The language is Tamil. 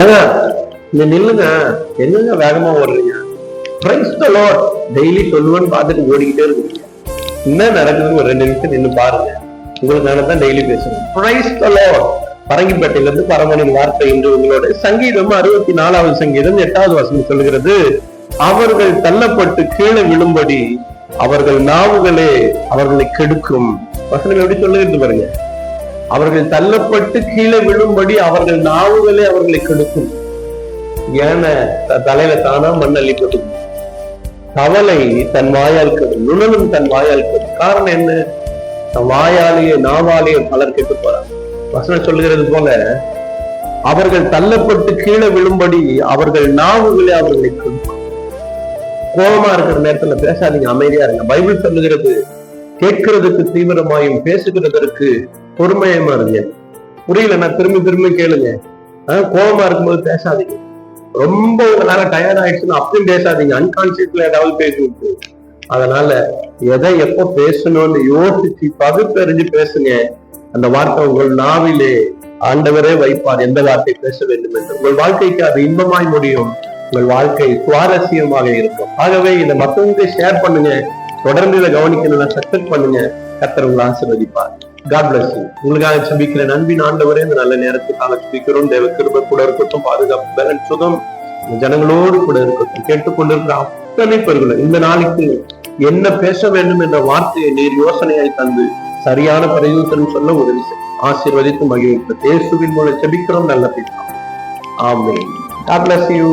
நீ நில்லுங்க. என்னங்க வேகமா ஓடுறீங்க? பிரைஸ் த லார்ட் டெய்லி சொல்லுவேன்னு பார்த்துட்டு ஓடிக்கிட்டே இருக்கீங்க. என்ன நடக்குதுன்னு ஒரு ரெண்டு நிமிஷம் நின்னு பாருங்க. உங்களுக்கு தான் டெய்லி பேசுறேன். பிரைஸ் த லார்ட் பரங்கிப்பேட்டையில இருந்து வார்த்தை இன்று உங்களோட சங்கீதம் அறுபத்தி நாலாவது சங்கீதம் எட்டாவது வசனம் சொல்லுகிறது. அவர்கள் தள்ளப்பட்டு கீழே விழும்படி அவர்கள் நாவுகளே அவர்களை கெடுக்கும். வசனம் எப்படி சொல்லுகிறது பாருங்க. அவர்கள் தள்ளப்பட்டு கீழே விழும்படி அவர்கள் நாவுகளே அவர்களை கெடுக்கும். ஏன த- தலையில தானா மண்ணள்ளி போட்டு தவளை தன் வாயால் கெடும் நுணலும் தன் வாயால் கெடும் காரணம் என்ன? தன் வாயாலேயே நாவாலேயே பலர் கெட்டு போறாங்க. வசனம் சொல்லுகிறது போல அவர்கள் தள்ளப்பட்டு கீழே விழும்படி அவர்கள் நாவுகளே அவர்களை கெடுக்கும். கோபமா இருக்கிற நேரத்துல பேசாதீங்க அமைதியா இருங்க. பைபிள் சொல்லுகிறது கேட்கிறதுக்கு தீவிரமாயும் பேசுகிறதற்கு பொறுமையமா இருங்க. புரியல நான் திரும்பி திரும்பி கேளுங்க. ஆஹ் கோபமா இருக்கும்போது பேசாதீங்க. ரொம்ப உங்களால டயர்ட் ஆயிடுச்சுன்னா அப்படியும் பேசாதீங்க. அன்கான்சியஸ்ல ஏதாவது பேசிவிட்டு அதனால எதை எப்போ பேசணும்னு யோசிச்சு பகுத்தறிஞ்சு பேசுங்க. அந்த வார்த்தை உங்கள் நாவிலே ஆண்டவரே வைப்பார் எந்த வார்த்தை பேச வேண்டும் என்று. உங்கள் வாழ்க்கைக்கு அது இன்பமாய் முடியும். உங்கள் வாழ்க்கை சுவாரஸ்யமாக இருக்கும். ஆகவே இதை மற்றவங்க ஷேர் பண்ணுங்க. தொடர்ந்து இதை கவனிக்கணும்னா சக்சஸ் பண்ணுங்க. கத்தர் உங்களை ஆசிர்வதிப்பார். காட் பிளஸ் உங்களுக்காக சபிக்கிற நண்பின் ஆண்டவரே இந்த நல்ல நேரத்துக்காக சபிக்கிறோம் தேவ கிருபை கூட இருக்கட்டும் பாதுகாப்பு பலன் சுகம் ஜனங்களோடு கூட இருக்கட்டும். கேட்டுக்கொண்டிருக்கிற அத்தனை பேர்களும் இந்த நாளைக்கு என்ன பேச வேண்டும் என்ற வார்த்தையை நீர் யோசனையாய் தந்து சரியான பிரயோசனம் சொல்ல உதவி செய். ஆசீர்வதித்து மகிழ்ச்சி தேசுவின் மூலம் செபிக்கிறோம் நல்ல பிதா. ஆமே காட் பிளஸ் யூ